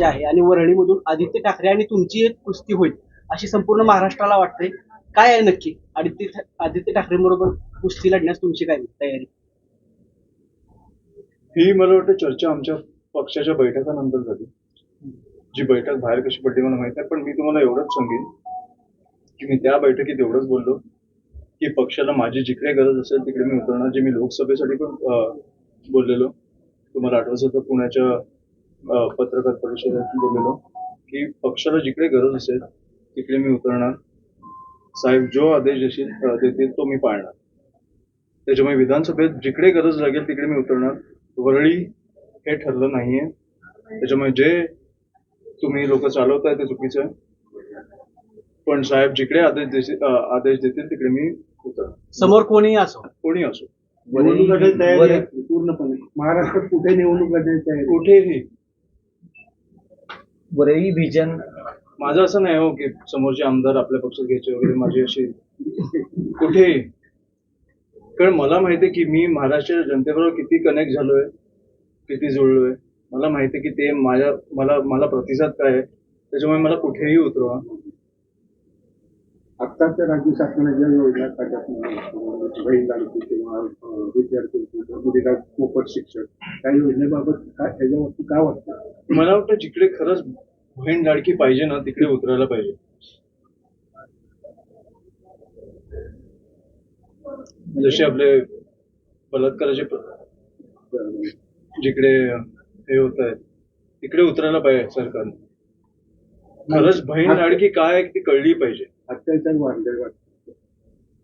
राज्य आहे आणि वरळीमधून आदित्य ठाकरे आणि तुमची एक कुस्ती होईल अशी संपूर्ण महाराष्ट्राला वाटते. काय आहे नक्की? आदित्य आदित्य ठाकरे बरोबर कुस्ती लढण्यास तुमची काय तयारी? ही मला वाटतं चर्चा आमच्या पक्षाच्या बैठकानंतर झाली. जी बैठक बाहेर कशी पडली मला माहीत नाही पण मी तुम्हाला एवढंच सांगेन की मी त्या बैठकीत एवढंच बोललो की पक्षाला माझी जिकडे गरज असेल तिकडे मी उतरणार. जे मी लोकसभेसाठी पण बोललेलो तुम्हाला आठवत होतं पुण्याच्या पत्रकार परिषदेत बोललेलो की पक्षाला जिकडे गरज असेल तिकडे मी उतरणार. साहेब जो आदेश देशील देतील तो मी पाळणार. त्याच्यामुळे विधानसभेत जिकडे गरज लागेल तिकडे मी उतरणार. वरळी हे ठरलं नाहीये. त्याच्यामुळे जे तुम्ही लोक चालवताय ते चुकीचं आहे. पण साहेब जिकडे आदेश देशील आदेश देतील तिकडे मी उतरणार. समोर कोणीही असो. कोणी असो. निवडणूक तयारी पूर्णपणे. महाराष्ट्रात कुठे निवडणूक तयारी आहे? कुठेही. वरळी व्हिजन माझं असं नाही हो की समोरचे आमदार आपल्या पक्षात घ्यायचे वगैरे माझी अशी कुठेही कारण मला माहिती आहे की मी महाराष्ट्राच्या जनतेबरोबर किती कनेक्ट झालोय किती जुळलोय. मला माहिती आहे की ते माझ्या मला मला प्रतिसाद काय आहे त्याच्यामुळे मला कुठेही उतरवा आत्ताच्या राज्य शासनाच्या योजना काढतात बहीण लाडकी किंवा विद्यार्थी मुलीला मोफत शिक्षण त्या योजनेबाबत काय त्याच्यावरती काय वाटतं? मला वाटतं जिकडे खरंच बहीण लाडकी पाहिजे ना तिकडे उतरायला पाहिजे. जसे आपले बलात्काराचे जिकडे हे होत आहेत तिकडे उतरायला पाहिजे सरकारने. खरंच बहीण लाडकी काय आहे ती कळली पाहिजे. अत्याचार वाढले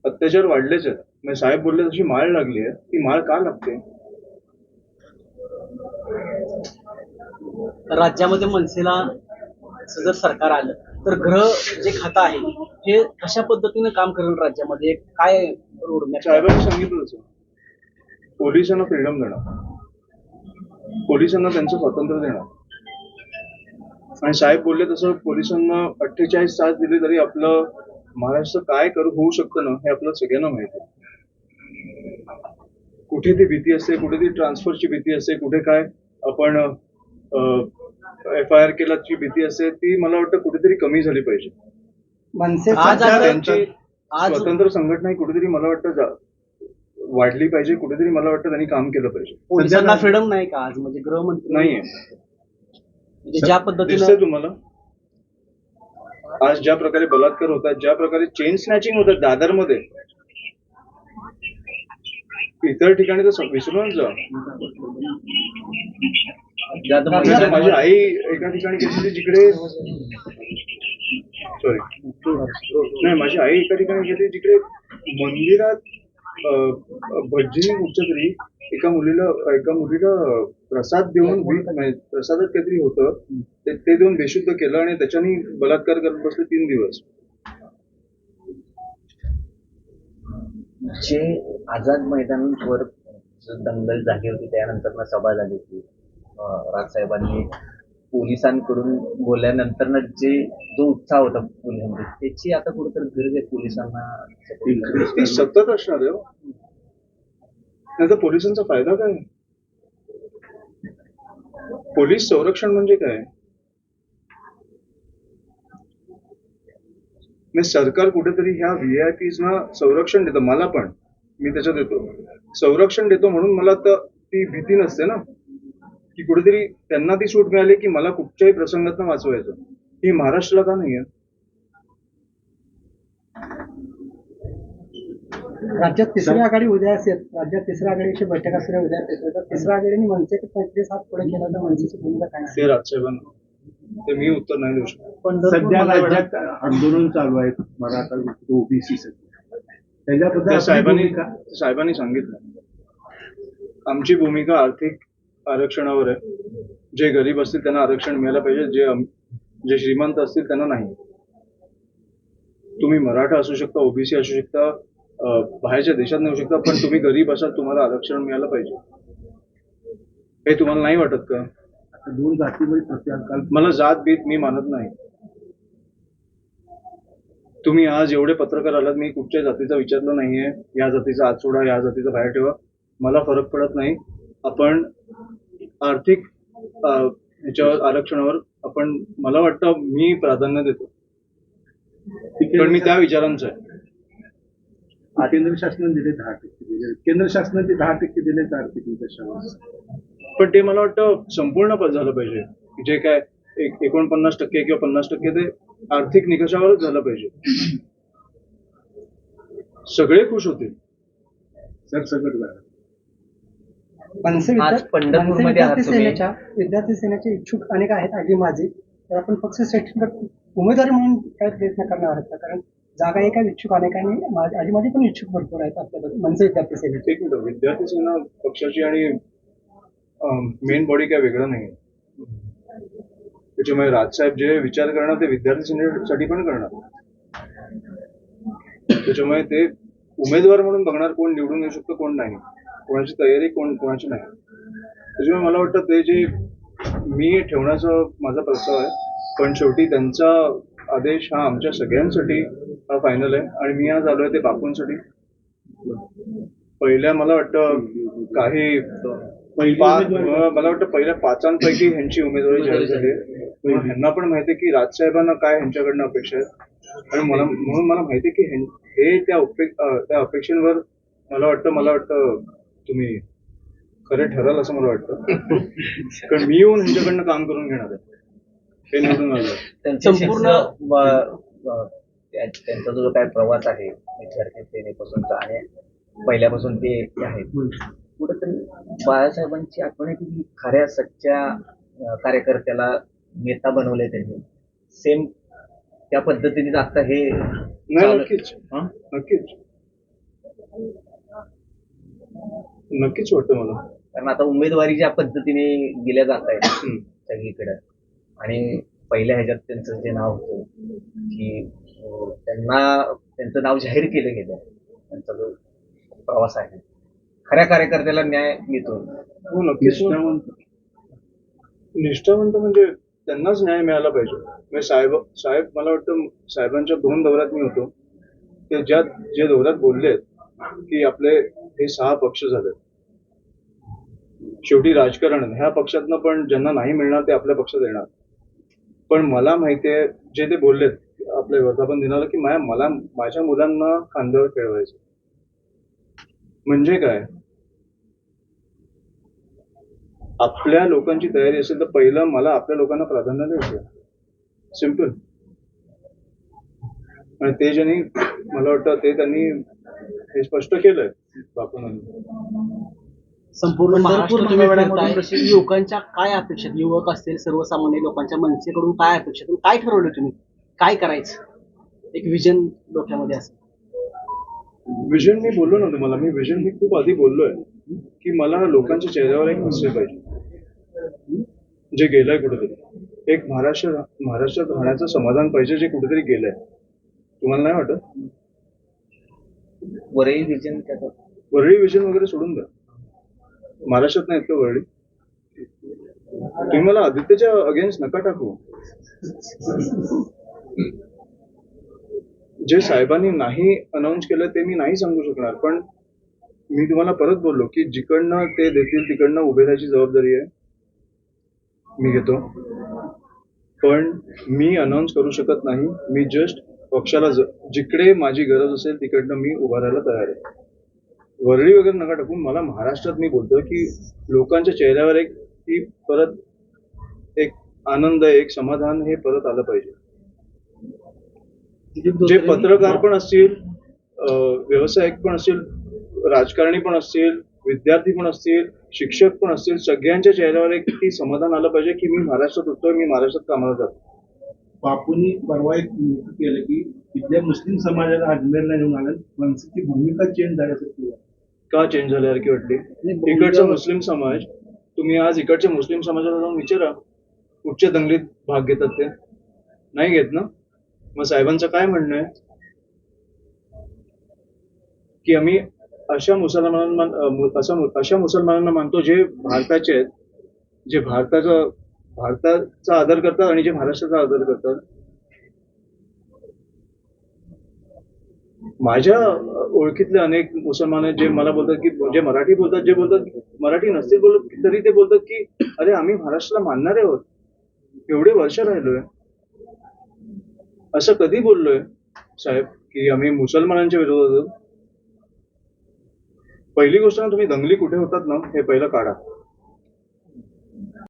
अत्याचार वाढलेच आहेत. म्हणजे साहेब बोलले तशी माळ लागली आहे. ती माळ का लागते? राज्यामध्ये मनसेला जर सरकार आलं तर ग्रह जे खातं आहे हे कशा पद्धतीने काम करेल राज्यामध्ये? काय रोडमॅप साहेबांनी सांगितलं पोलिसांना फ्रीडम देणार पोलिसांना त्यांचं स्वातंत्र्य देणार आणि साहेब बोलले तसं पोलिसांना अठ्ठेचाळीस तास दिले तरी आपलं महाराष्ट्र काय करू होऊ शकतं ना हे आपलं सगळ्यांना माहिती आहे. कुठे ती भीती असते कुठे ती ट्रान्सफरची भीती असते कुठे काय आपण एफ आय आर केल्याची भीती असते ती मला वाटतं कुठेतरी कमी झाली पाहिजे. आज सध्या आता- त्यांची आज स्वतंत्र संघटना ही कुठेतरी मला वाटतं जा- वाढली पाहिजे कुठेतरी मला वाटतं त्यांनी काम केलं पाहिजे. पोलिसांना फ्रीडम नाही का आज? म्हणजे गृहमंत्री नाहीये. म्हणजे ज्या दिसतंय पद्धतीनं तुम्हाला? आज ज्या प्रकारे बलात्कार होतात ज्या प्रकारे चेन स्नॅचिंग होतात दादरमध्ये इतर ठिकाणी तर विसरूनच जा. माझी आई एका ठिकाणी गेली जिकडे सॉरी नाही माझी आई एका ठिकाणी गेली जिकडे मंदिरात भजनी उच्चतरी एका मुलीला एका मुलीला प्रसाद देऊन म्हणजे प्रसादात काहीतरी होतं. ते ते देऊन बेशुद्ध केलं आणि त्याच्यानी बलात्कार करत बसले तीन दिवस. जे आझाद मैदानावर दंगल झाली होती त्यानंतर सभा झाली होती. राजसाहेबांनी पोलिसांकडून बोलल्यानंतर जे जो उत्साह होता पोलिसांमध्ये त्याची आता कुठेतरी गरज आहे पोलिसांना? ती सतत असणार आहे हो. त्याचा पोलिसांचा फायदा काय? पोलीस संरक्षण म्हणजे काय? सरकार कुठेतरी ह्या व्ही आय पीजना संरक्षण देतं मला पण. मी त्याच्यात देतो संरक्षण देतो म्हणून मला तर ती भीती नसते ना. की कुठेतरी त्यांना ती सूट मिळाली की मला कुठच्याही प्रसंगात वाचवायचं. ही महाराष्ट्राला का नाहीये राज्यात तिसरी आघाडी उद्या असेल राज्यात तिसऱ्या आघाडीची बैठक असल्या उद्या असेल तर तिसऱ्या आघाडीने मनसेचे पंचवीस हात पुढे केला तर मनसेची भूमिका काय असेल? ते राजसाहेबांना. ते मी उत्तर नाही देऊ शकत. सध्या राज्यात आंदोलन चालू आहे मराठा ओबीसी त्याच्याबद्दल साहेबांनी? साहेबांनी सांगितलं. आमची भूमिका आर्थिक आरक्षणावर आहे. जे गरीब असतील त्यांना आरक्षण मिळालं पाहिजे जे जे श्रीमंत असतील त्यांना नाही. तुम्ही मराठा असू शकता ओबीसी असू शकता बाहेरच्या देशात नेऊ शकता पण तुम्ही गरीब असाल तुम्हाला आरक्षण मिळालं पाहिजे. हे तुम्हाला नाही वाटत का? दोन जातीमध्ये मला जात बीत मी मानत नाही. तुम्ही आज एवढे पत्रकार आलात मी कुठच्या जातीचा विचारलं नाहीये. या जातीचा आत सोडा या जातीचा बाहेर ठेवा. मला फरक पडत नाही. आपण आर्थिक ह्याच्यावर आरक्षणावर आपण मला वाटतं मी प्राधान्य देतो. पण मी त्या विचारांचं आहे. केंद्र शासनाने दिले दहा टक्के दिले. केंद्र शासनाने दहा टक्के दिले आर्थिक निकषावर पण ते मला वाटतं संपूर्ण झालं पाहिजे. जे काय एक एकोणपन्नास टक्के किंवा पन्नास टक्के ते आर्थिक निकषावरच झालं पाहिजे. सगळे खुश होतील. सरसकट झालं. मनसे आज विद्या- पंढरपूरमध्ये मनसे आहात विद्यार्थी तुम्ही. सेनेच्या विद्यार्थी सेनेचे इच्छुक अनेक आहेत आजी माझी. तर आपण पक्ष सेक्टर उमेदवारी म्हणून काय प्रयत्न करणार आहात का? कारण जागा एका इच्छुक अनेकांनी माझी- आजी माझी पण इच्छुक भरपूर आहेत आपल्याबद्दल मनसे विद्यार्थी सेनेचे. एक मिनिट विद्यार्थी सेना पक्षाची आणि मेन बॉडी काय वेगळं नाही त्याच्यामुळे राजसाहेब जे विचार करणार ते विद्यार्थी सेनेसाठी पण करणार. त्याच्यामुळे ते उमेदवार म्हणून बघणार कोण निवडून येऊ शकतो कोण नाही. कोणाची तयारी कोण कोणाची नाही. त्याच्यामुळे मला वाटतं ते जे मी ठेवण्याचा माझा प्रस्ताव आहे पण शेवटी त्यांचा आदेश हा आमच्या सगळ्यांसाठी हा फायनल आहे आणि मी आज आलोय ते बापूंसाठी. पहिल्या मला वाटतं काही मला वाटतं पहिल्या पाचांपैकी ह्यांची उमेदवारी जाहीर झाली आहे. ह्यांना पण माहिती आहे की राजसाहेबांना काय ह्यांच्याकडनं अपेक्षा आहे. आणि मला म्हणून मला माहिती आहे की हे त्या त्या अपेक्षांवर मला वाटतं मला वाटतं तुम्ही खरे ठराल असं मला वाटतं. कारण मी येऊन ह्यांच्याकडनं काम करून घेणार आहे. हे निवडून आलं. त्यांचे संपूर्ण- त्यांचा जो काय प्रवास आहे? विद्यार्थी सेनेपासूनचा आणि पहिल्यापासून ते आहेत. कुठेतरी बाळासाहेबांची आठवण आहे की खऱ्या सच्च्या कार्यकर्त्याला नेता बनवले त्यांनी. सेम त्या पद्धतीने आता हे नक्कीच. हं? नक्कीच. नक्कीच वाटतं मला. कारण आता उमेदवारी ज्या पद्धतीने दिल्या जात आहेत. सगळीकडे आणि पहिल्या ह्याच्यात त्यांचं जे नाव होतं की त्यांना त्यांचं नाव जाहीर केलं गेलं त्यांचा जो प्रवास आहे. खऱ्या कार्यकर्त्याला न्याय मिळतो. हो नक्कीच. निष्ठावंत. निष्ठावंत म्हणजे त्यांनाच न्याय मिळाला पाहिजे. म्हणजे साहेब साहेब मला वाटतं साहेबांच्या दोन दौऱ्यात मी होतो. ते ज्या जे दौऱ्यात बोलले की आपले हे सहा पक्ष झाले. शेवटी राजकारण ह्या पक्षातनं पण ज्यांना नाही मिळणार ते आपल्या पक्षात येणार. पण मला माहितीये जे ते बोललेत आपल्या वर्धापन दिनाला की माझ्या मला माझ्या मुलांना खांद्यावर खेळवायचं. म्हणजे काय? आपल्या लोकांची तयारी असेल तर पहिलं मला आपल्या लोकांना प्राधान्य द्यायचं सिंपल आणि ते ज्यांनी मला वाटतं ते त्यांनी हे स्पष्ट केलंय. संपूर्ण महाराष्ट्र. युवकांच्या काय अपेक्षित युवक असतील सर्वसामान्य लोकांच्या मनसेकडून काय अपेक्षित आणि काय ठरवलं तुम्ही? काय करायचं? एक विजन डोक्यामध्ये असेल विजन मी बोललो ना तुम्हाला मी विजन मी खूप आधी बोललोय की मला लोकांच्या चेहऱ्यावर एक हस्य पाहिजे. जे गेलंय कुठेतरी. एक महाराष्ट्र महाराष्ट्रात राहण्याचं समाधान पाहिजे जे कुठेतरी गेलंय. तुम्हाला नाही वाटत? वरही विजन त्याचं वरळी विजन वगैरे सोडून द्या. महाराष्ट्रात नाही इतकं वरळी. तुम्ही मला आदित्यच्या अगेन्स्ट नका टाकू. जे साहेबांनी नाही अनाऊन्स केलं ते मी नाही सांगू शकणार. पण मी तुम्हाला परत बोललो की जिकडनं ते देतील तिकडनं उभे राहायची जबाबदारी आहे. मी घेतो. पण मी अनाऊन्स करू शकत नाही. मी जस्ट पक्षाला जिकडे माझी गरज असेल तिकडनं मी उभा राहायला तयार आहे. वरळी वगैरे नका टाकून मला महाराष्ट्रात मी बोलतोय की लोकांच्या चेहऱ्यावर एक की परत एक आनंद एक समाधान हे परत आलं पाहिजे. जे पत्रकार पण असतील व्यावसायिक पण असतील राजकारणी पण असतील विद्यार्थी पण असतील शिक्षक पण असतील सगळ्यांच्या चेहऱ्यावर एक की समाधान आलं पाहिजे की मी महाराष्ट्रात होतोय मी महाराष्ट्रात कामाला जातो बापूंनी परवा एक केलं की इथल्या मुस्लिम समाजाला अजमेरला घेऊन आलं. मनसेची भूमिका चेंज झाल्यासारखी. का चेंज झाल्यासारखी वाटली इकडचा मुस्लिम समाज तुम्ही आज इकडच्या मुस्लिम समाजाला जाऊन विचारा कुठच्या दंगलीत भाग घेतात ते. नाही घेत ना? मग साहेबांचं काय म्हणणं आहे? की आम्ही अशा मुसलमानांना अशा मुसलमानांना मानतो जे भारताचे आहेत जे भारताचा भारताचा आदर करतात आणि जे महाराष्ट्राचा आदर करतात. माझ्या ओळखीतले अनेक मुसलमान आहेत जे मला बोलतात की जे मराठी बोलतात जे बोलतात मराठी नसतील बोलत तरी ते बोलतात की अरे आम्ही महाराष्ट्राला मानणारे आहोत. एवढे वर्ष राहिलोय. असं कधी बोललोय साहेब की आम्ही मुसलमानांच्या विरोधात पहिली गोष्ट ना तुम्ही दंगली कुठे होतात ना हे पहिलं काढा.